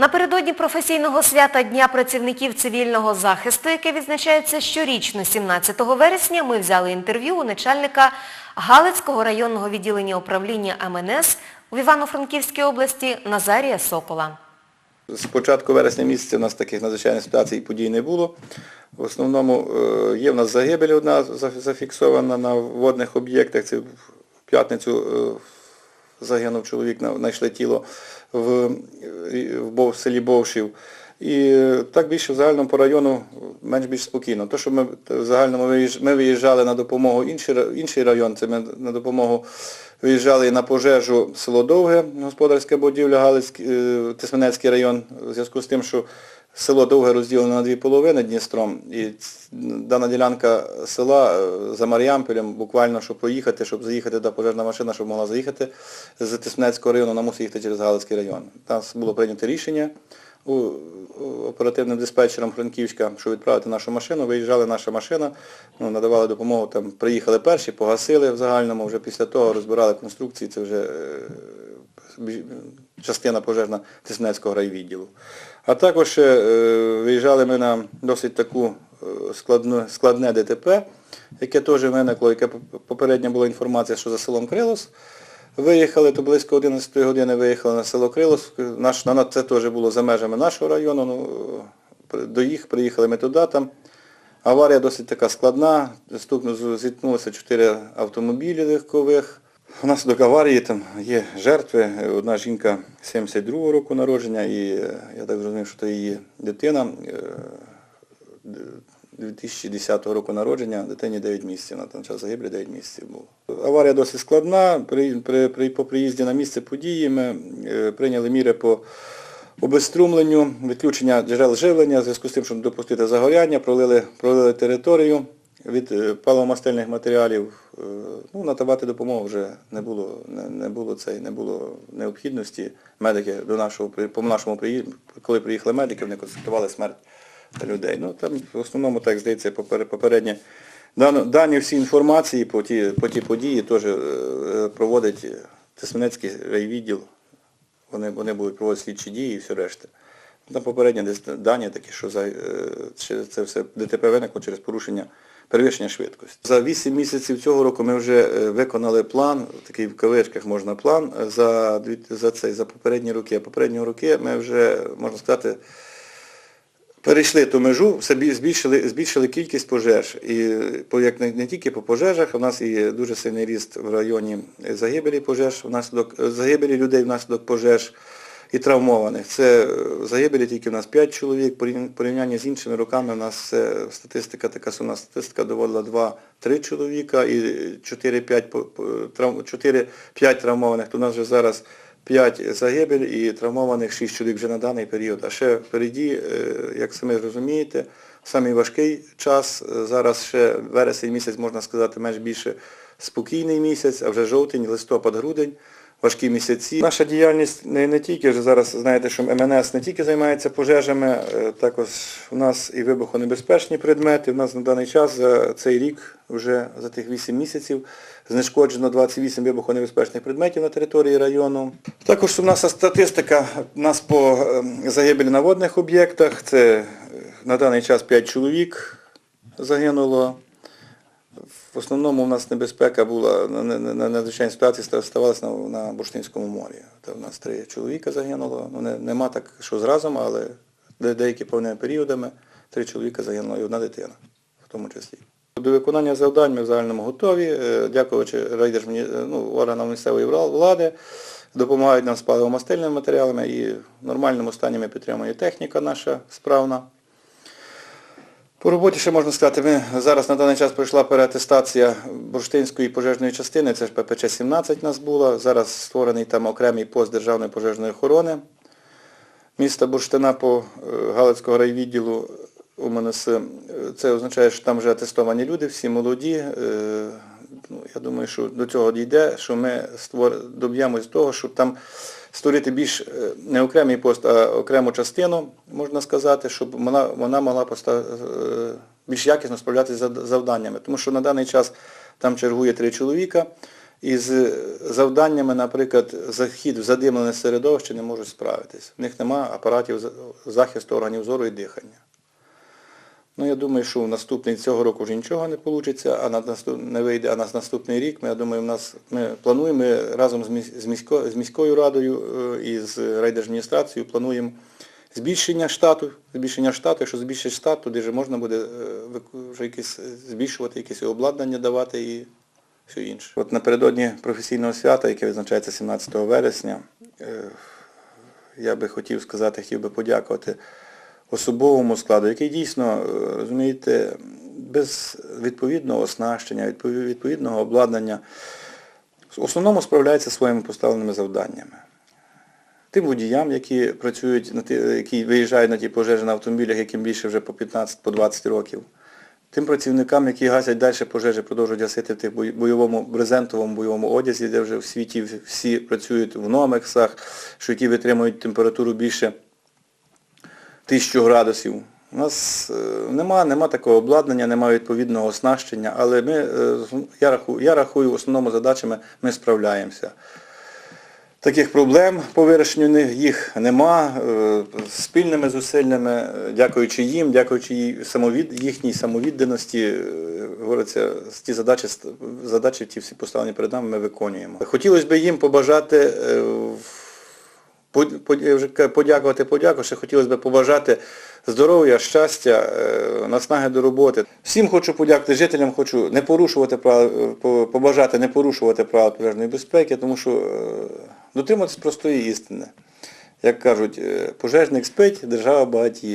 Напередодні професійного свята Дня працівників цивільного захисту, яке відзначається щорічно 17 вересня, ми взяли інтерв'ю у начальника Галицького районного відділення управління МНС в Івано-Франківській області Назарія Сокола. З початку вересня місяця у нас таких надзвичайних ситуацій і подій не було. В основному е, є в нас загибель одна зафіксована на водних об'єктах. Це в п'ятницю е, загинув чоловік, на- знайшли тіло в, в селі Бовшів. І так більше в загальному по району менш-більш спокійно. То, що ми в загальному ми виїжджали на допомогу інший, інший район, це ми на допомогу виїжджали на пожежу село Довге, господарська будівля, Галицький, е, Тисменецький район, в зв'язку з тим, що село Довге розділено на дві половини Дністром, і дана ділянка села е, за Мар'ямпелем, буквально, щоб проїхати, щоб заїхати до пожежна машина, щоб могла заїхати з Тисменецького району, вона мусить їхати через Галицький район. Там було прийнято рішення у, оперативним диспетчером Франківська, що відправити нашу машину, виїжджала наша машина, ну, надавали допомогу, там приїхали перші, погасили в загальному, вже після того розбирали конструкції, це вже е, частина пожежна Тиснецького райвідділу. А також е, виїжджали ми на досить таку е, складне ДТП, яке теж виникло, яке поп- попередня була інформація, що за селом Крилос. Виїхали, то близько 11 години виїхали на село Крилос. Це теж було за межами нашого району. Ну, до їх приїхали ми туди. Там. Аварія досить така складна. Зіткнулися чотири автомобілі легкових. Внаслідок аварії там є жертви. Одна жінка 72 року народження, і е, я так зрозумів, що це її дитина. е, 2010 року народження, дитині 9 місяців, на той час загиблі 9 місяців було. Аварія досить складна. При, при, при, по приїзді на місце події ми е, прийняли міри по обезструмленню, відключення джерел живлення, в зв'язку з тим, щоб допустити загоряння, пролили, пролили територію від е, паливомастильних матеріалів. Е, Ну, надавати допомогу вже не було, не, не було цей, не було необхідності. Медики до нашого по нашому приїзду, коли приїхали медики, вони констатували смерть людей. Ну там в основному, так здається, попер- попереднє. Дані всі інформації по ті, по ті події теж е, проводить Тисменецький райвідділ. Вони, вони будуть проводити слідчі дії і все решта. Там попередні дані такі, що за, це все ДТП виникло через порушення перевищення швидкості. За 8 місяців цього року ми вже е, виконали план, такий в кавичках можна план, е, за, за, цей, за попередні роки. А попередні роки ми вже, можна сказати, перейшли ту межу, збільшили, збільшили кількість пожеж. І по- як не, не тільки по пожежах, у нас і дуже сильний ріст в районі загибелі пожеж, внаслідок загибелі людей внаслідок пожеж і травмованих. Це е, загибелі тільки у нас 5 чоловік, порівня- порівняння з іншими роками у нас е, статистика така сумна статистика доводила 2-3 чоловіка і 4-5 по- по- трав- 4-5 травмованих, то у нас вже зараз 5 загибель і травмованих 6 чоловік вже на даний період. А ще впереді, е, як самі розумієте, самий важкий час. Е, Зараз ще вересень місяць, можна сказати, менш більше спокійний місяць, а вже жовтень, листопад, грудень. Важкі місяці. Наша діяльність не, не тільки вже зараз знаєте, що МНС не тільки займається пожежами, е, також у нас і вибухонебезпечні предмети. У нас на даний час за цей рік, вже за тих 8 місяців, знешкоджено 28 вибухонебезпечних предметів на території району. Також у нас статистика у нас по е, загибелі на водних об'єктах. Це е, на даний час 5 чоловік загинуло. В основному у нас небезпека була на, на, на, на надзвичайній ситуації ставалася на, Бурштинському морі. Там у нас три чоловіка загинуло. Ну, не, нема так, що зразу, але де, деякі повними періодами три чоловіка загинуло і одна дитина, в тому числі. До виконання завдань ми в загальному готові, Е, дякуючи райдержміні- е, ну, органам місцевої влади, допомагають нам з паливомастильними матеріалами і в нормальному стані ми підтримує техніка наша справна. По роботі ще можна сказати, ми зараз на даний час пройшла переатестація бурштинської пожежної частини, це ж ППЧ-17 у нас була. Зараз створений там окремий пост Державної пожежної охорони міста Бурштина по е, Галицького райвідділу УМНС. Е, Це означає, що там вже атестовані люди, всі молоді. Ну, я думаю, що до цього дійде, що ми створ... доб'ємось того, щоб там створити більш е, не окремий пост, а окрему частину, можна сказати, щоб вона, вона могла поста... е, більш якісно справлятися з завданнями. Тому що на даний час там чергує три чоловіка, із завданнями, наприклад, захід в задимлене середовище не можуть справитись. В них немає апаратів захисту органів зору і дихання. Ну, я думаю, що в наступний цього року вже нічого не вийде, а не вийде, а на наступний рік, ми, я думаю, в нас, ми плануємо разом з, міс- з, місько, з міською радою е, і з райдержадміністрацією плануємо збільшення штату, збільшення штату, якщо збільшить штат, туди вже можна буде е, вже якісь, е, збільшувати якесь обладнання давати і все інше. От напередодні професійного свята, яке відзначається 17 вересня, я би хотів сказати, хотів би подякувати особовому складу, який дійсно, е, розумієте, без відповідного оснащення, відповідного обладнання, в основному справляється своїми поставленими завданнями. Тим водіям, які працюють, на ті, які виїжджають на ті пожежі на автомобілях, яким більше вже по 15, по 20 років. Тим працівникам, які гасять далі пожежі, продовжують гасити в тих бойовому, брезентовому бойовому одязі, де вже в світі всі працюють в номексах, що які витримують температуру більше 1000 градусів. У нас е, нема, нема такого обладнання, немає відповідного оснащення, але ми, е, я, рахую, я рахую, основному задачами ми справляємося. Таких проблем по вирішенню їх нема. Е, Спільними зусиллями, дякуючи їм, дякуючи їхній самовідданості, говориться, ті задачі, задачі ті всі поставлені перед нами ми виконуємо. Хотілося б їм побажати подякувати, подякувати, ще хотілося б побажати здоров'я, щастя, е, наснаги до роботи. Всім хочу подякувати жителям, хочу не порушувати прав- побажати не порушувати правил пожежної безпеки, тому що е, дотримуватись простої істини. Як кажуть, е, пожежник спить, держава багатіє.